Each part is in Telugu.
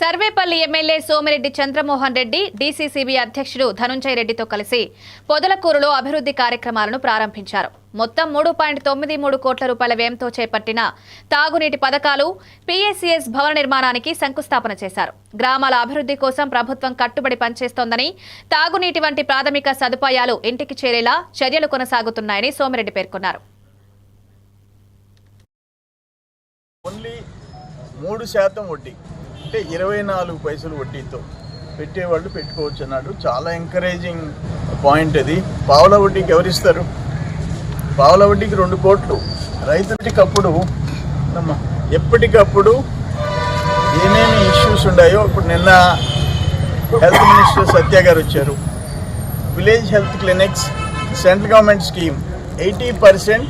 సర్వేపల్లి ఎమ్మెల్యే సోమిరెడ్డి చంద్రమోహన్ రెడ్డి డీసీసీబీ అధ్యక్షుడు ధనుంజయ రెడ్డితో కలిసి పొదలకూరులో అభివృద్ధి కార్యక్రమాలను ప్రారంభించారు. మొత్తం మూడు పాయింట్ తొమ్మిది మూడు కోట్ల రూపాయల వ్యయంతో చేపట్టిన తాగునీటి పథకాలు పీఎస్సీఎస్ భవన నిర్మాణానికి శంకుస్థాపన చేశారు. గ్రామాల అభివృద్ధి కోసం ప్రభుత్వం కట్టుబడి పనిచేస్తోందని తాగునీటి వంటి ప్రాథమిక సదుపాయాలు ఇంటికి చేరేలా చర్యలు కొనసాగుతున్నాయని సోమిరెడ్డి పేర్కొన్నారు. మూడు శాతం వడ్డీ. అంటే ఇరవై నాలుగు పైసలు వడ్డీతో పెట్టేవాళ్ళు పెట్టుకోవచ్చు అన్నాడు. చాలా ఎంకరేజింగ్ పాయింట్ అది పావుల వడ్డీకి ఎవరిస్తారు పావుల వడ్డీకి రెండు కోట్లు. రైతులకి అప్పుడు ఎప్పటికప్పుడు ఏమేమి ఇష్యూస్ ఉన్నాయో ఇప్పుడు నిన్న హెల్త్ మినిస్టర్ సత్య గారు వచ్చారు. Village health clinics central government scheme eighty percent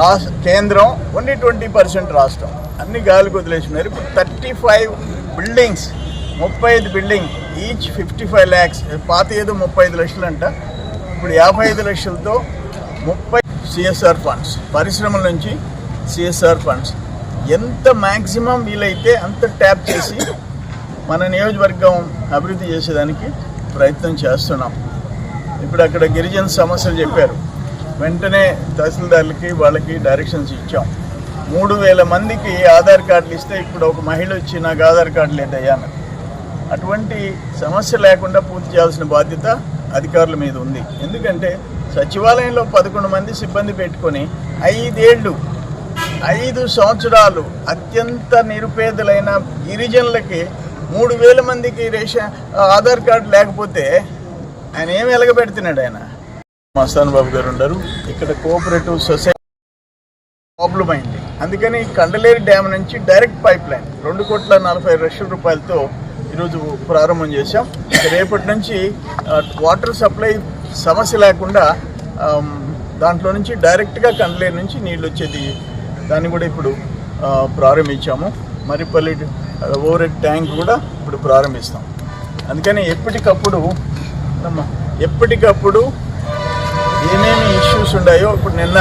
రాష్ట్ర కేంద్రం ఓన్లీ ట్వంటీ పర్సెంట్ రాష్ట్రం. అన్ని గాలికి వదిలేసినారు ఇప్పుడు థర్టీ ఫైవ్ బిల్డింగ్స్ ముప్పై ఐదు building each fifty five lakhs పాత ఏదో ముప్పై ఐదు లక్షలు అంట ఇప్పుడు యాభై ఐదు లక్షలతో ముప్పై సిఎస్ఆర్ ఫండ్స్ పరిశ్రమల నుంచి సిఎస్ఆర్ ఫండ్స్ ఎంత మ్యాక్సిమం వీలైతే అంత ట్యాప్ చేసి మన నియోజకవర్గం అభివృద్ధి చేసేదానికి ప్రయత్నం చేస్తున్నాం. ఇప్పుడు అక్కడ గిరిజన సమస్యలు చెప్పారు. వెంటనే తహసీల్దార్లకి వాళ్ళకి డైరెక్షన్స్ ఇచ్చాం. మూడు వేల మందికి ఆధార్ కార్డులు ఇస్తే ఇప్పుడు ఒక మహిళ వచ్చి నాకు ఆధార్ కార్డు లేదయ్యా అన్నది అటువంటి సమస్య లేకుండా పూర్తి చేయాల్సిన బాధ్యత అధికారుల మీద ఉంది. ఎందుకంటే సచివాలయంలో పదకొండు మంది సిబ్బంది పెట్టుకొని ఐదేళ్ళు ఐదు సంవత్సరాలు అత్యంత నిరుపేదలైన గిరిజనులకి మూడు వేల మందికి రేషన్ ఆధార్ కార్డు లేకపోతే ఆయన ఏమి ఎలగబెడుతున్నాడు ఆయన? మస్తాన్ బాబు గారు ఉండరు ఇక్కడ కోఆపరేటివ్ సొసైటీ ప్రాబ్లం అయింది. అందుకని కండలేరు డ్యామ్ నుంచి డైరెక్ట్ పైప్ లైన్ రెండు కోట్ల నలభై లక్షల రూపాయలతో ఈరోజు ప్రారంభం చేశాం. రేపటి నుంచి వాటర్ సప్లై సమస్య లేకుండా దాంట్లో నుంచి డైరెక్ట్గా కండలేరు నుంచి నీళ్ళు వచ్చేది దాన్ని కూడా ఇప్పుడు ప్రారంభించాము. మరిపల్లి ఓవర్ ట్యాంక్ కూడా ఇప్పుడు ప్రారంభిస్తాం. అందుకని ఎప్పటికప్పుడు ఎప్పటికప్పుడు ఏమేమి ఇష్యూస్ ఉన్నాయో ఇప్పుడు నిన్న